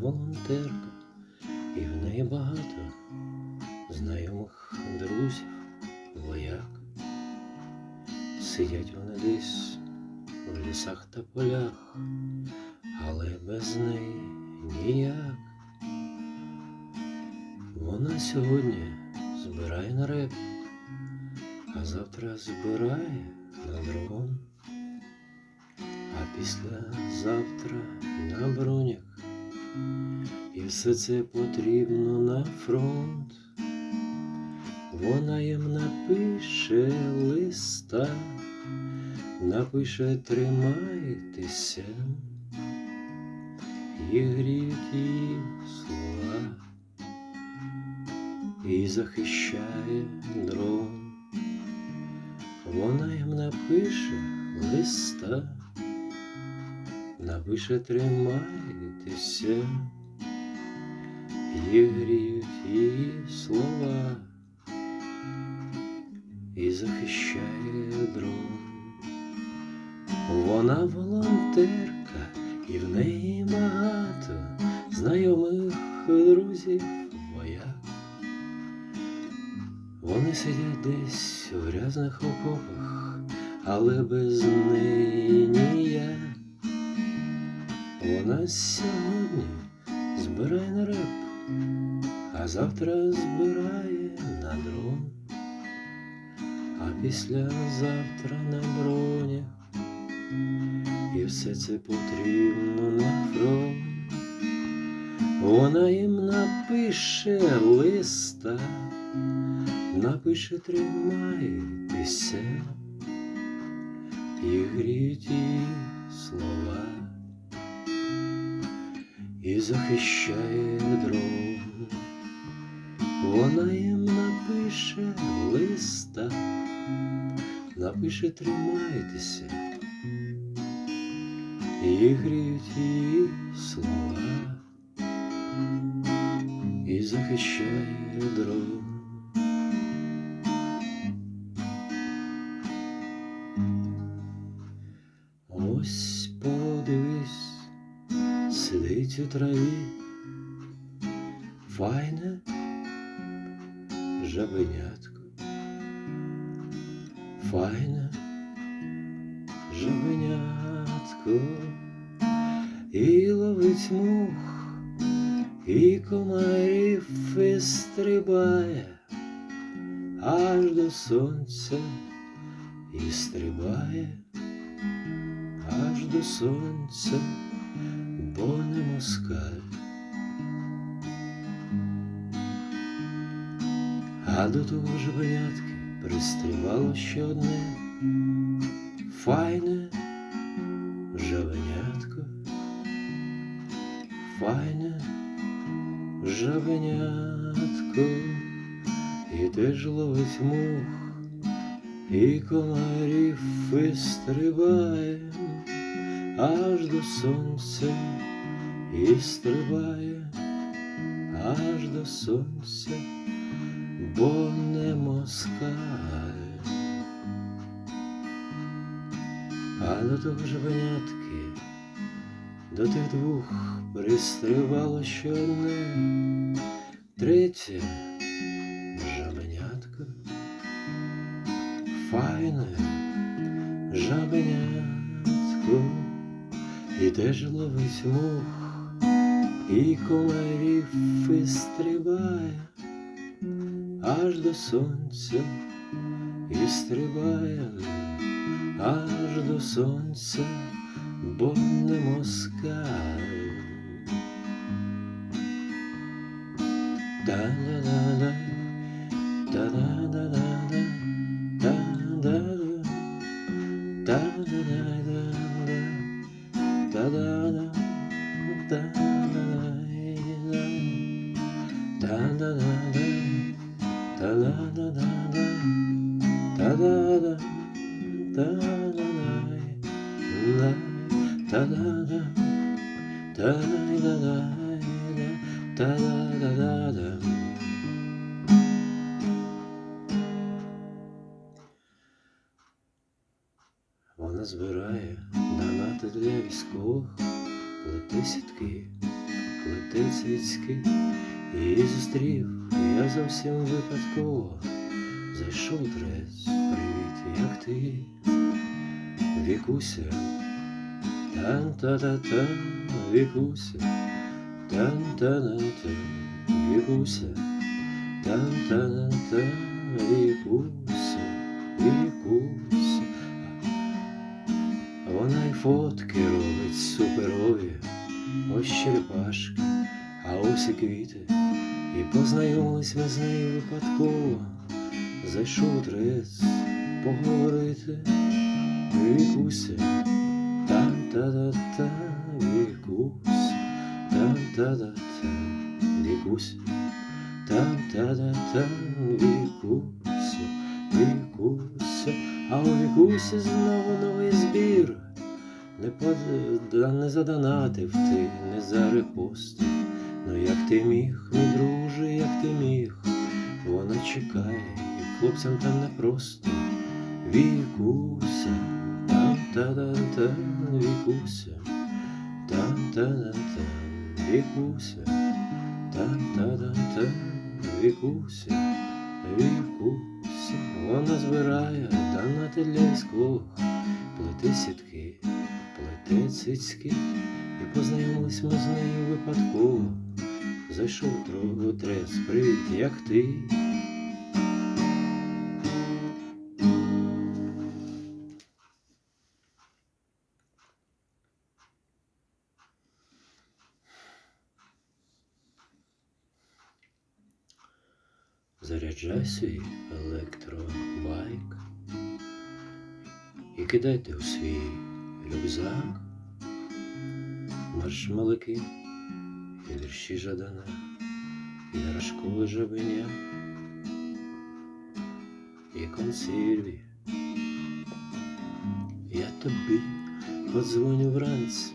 волонтерка, і в неї багато знайомих друзів, вояк. Сидять вони десь в лісах та полях, але без неї ніяк. Вона сьогодні збирає на реп, а завтра збирає на дрон, а післязавтра на бронях. І все це потрібно на фронт. Вона їм напише листа, напише тримайтеся, і гріють її слова, і захищає дрон. Вона їм напише листа, напише тримайтеся, і гріють її слова, і захищає дрон. Вона волонтерка, і в неї багато знайомих друзів вояк. Вони сидять десь у грязних окопах, але без неї ніяк. Вона сьогодні збирає на реп, а завтра збирає на дрон, а післязавтра на бронях. І все це потрібно на фронт. Вона їм напише листа, напише тримайтеся, і гріють її слова, і захищає дров, Вона їм напише листа, напише тримайтеся, і гріють її слова, і захищає дрон. Траві, файне жабенятко, файне жабенятко, і ловить мух, і комарів і стрибає аж до сонця і стрибає аж до сонця, бо москаль. А до того жабенятки пристрівало ще одне файне жабенятко, файне жабенятко, і теж ловить мух, і комарів і стрибає аж до сонця і стрибає аж до сонця, бо не москаль. А до того жабенятки, до тих двох пристривало ще одне, третє жабенятко, файне жабенятко, і теж ловить мух, і комарів і стрибає аж до сонця і стрибає аж до сонця, бо не москаль. Да-да-да-да, да-да-да-да-да, да-да-да, да-да-да, да-да-да, та-да-да-да-да. Вона збирає донати для військових, плете сітки, плете цвітський, і зустрів я зовсім випадково. Зайшов трес, привіт, як ти, Вікуся, тан-та-та-та, Вікуся, тан-та-та-та, Вікуся, тан-та-та-та, Вікуся, Вікуся. Вона й фотки робить суперові, ось черепашки, а ось і квіти. І познайомились ми з нею випадково. Зайшов трес поговорити. Вікуся, там-та-та-та, Вікуся, там-та-та-та, Вікуся, там-та-та-та, Вікуся, Вікуся, а у Вікусі знову новий збір. Не, под... не задонатив ти, не зарепостив. Ну як ти міг, мій друже, як ти міг, вона чекає, і хлопцям там непросто. Вікуся, там та та та Вікуся, там та та та Вікуся, та та та Вікуся, Вікуся, вона збирає донати для військових, плете сітки, плете цицьки, і познайомились ми з нею випадково. Зайшов трохи трес, привіт, як ти. Заряджай свій електробайк і кидайте у свій рюкзак. Маршмалики і вірші Жадана, і Рашкове жабеня, і консерві. Я тобі подзвоню вранці,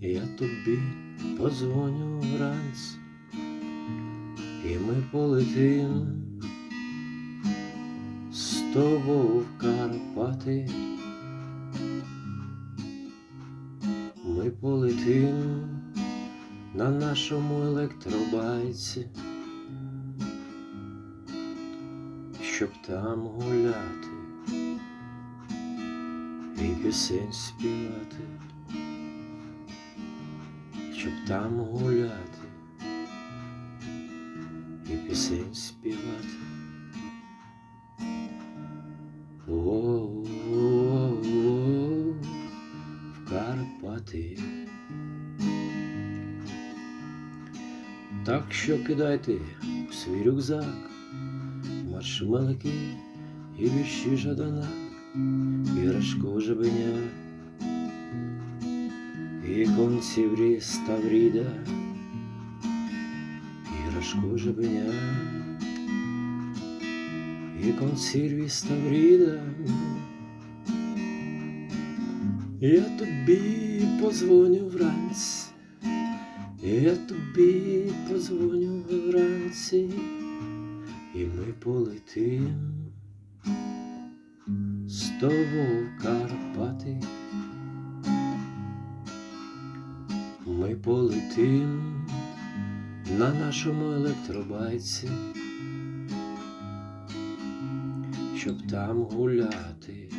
я тобі подзвоню вранці, і ми полетим з тобою в Карпати. Ми полетим на нашому електробайці, щоб там гуляти і пісень співати, щоб там гуляти пісень співати. О-о-о-о, в Карпати. Так що кидайте у свій рюкзак маршмелики і вірші Жадана, і Рашко жабеня, і конціврі Ставріда, Рашко жабеня, і консерві Ставріда. Я тобі позвоню вранці. Я тобі позвоню вранці, і ми полетим з тобою в Карпати. Ми полетим на нашому електробайці, щоб там гуляти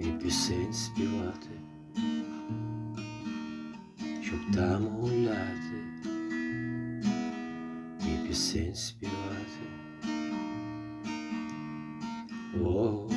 і пісень співати щоб там гуляти і пісень співати. О,